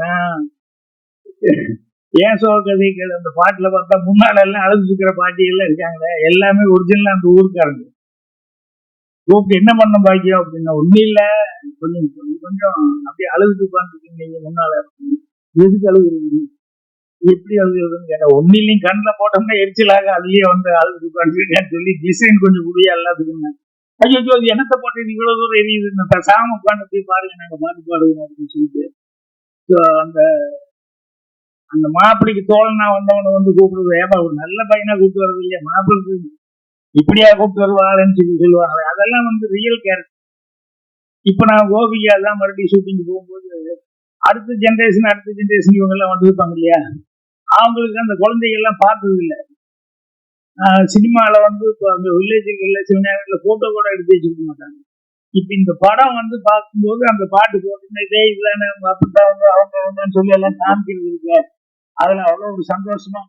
சொல்லுவாங்கன்னா ஏன் சோக கதைகள் அந்த பாட்டுல பார்த்தா முன்னால எல்லாம் அழுது இருக்கிற பாட்டி எல்லாம் இருக்காங்களே எல்லாமே ஒரிஜினல் அந்த ஊருக்காரங்க. கூப்பிட்டு என்ன பண்ண பாக்கியம் அப்படின்னா ஒண்ணு இல்ல. கொஞ்சம் கொஞ்சம் அப்படியே அழுதுட்டு உட்காந்துருக்கீங்க நீங்க முன்னால. எதுக்கு அழுகுறீங்க? எப்படி அழுகுறதுன்னு கேட்டா ஒண்ணு இல்லையும் கண்ணில் போட்டோம்னா எரிச்சலாக அதுலயே வந்து அழுது உட்காந்துருக்கேன்னு சொல்லி டிசைன் கொஞ்சம் முடியா எல்லாத்துக்குங்க ஐயோ ஐயோ, என்னத்தை போட்டு இவ்வளவு தூரம் எரியுது. சாம உட்காந்து போய் பாருங்க நாங்க பாட்டு பாடுவோம் அப்படின்னு சொல்லிட்டு அந்த அந்த மாப்பிள்ளைக்கு தோழனா வந்தவனை வந்து கூப்பிடுறது ஏமா ஒரு நல்ல பையனா கூப்பிட்டு வர்றது இல்லையா? மாப்பிள்ளைக்கு இப்படியா கூப்பிட்டு வருவாங்கன்னு சொல்லி சொல்லுவாங்க அதெல்லாம் வந்து ரியல் கேரக்டர் இப்ப நான் கோபிகா எல்லாம் மறுபடியும் ஷூட்டிங் போகும்போது அடுத்த ஜென்ரேஷன் அடுத்த ஜென்ரேஷன் இவங்க எல்லாம் வந்திருப்பாங்க இல்லையா? அவங்களுக்கு அந்த குழந்தைகள் எல்லாம் பார்த்தது இல்லை. சினிமாவில் வந்து இப்போ அந்த வில்லேஜுகளில் சில நேரங்களில் போட்டோ கூட எடுத்து வச்சிருக்க மாட்டாங்க. இப்ப இந்த படம் வந்து பார்க்கும்போது அந்த பாட்டு போட்டு இதே இல்லைன்னு அவங்க அவங்க அவங்க சொல்லி எல்லாம் காமிக்கிறது இருக்கு அதுல அவ்வளவு ஒரு சந்தோஷமா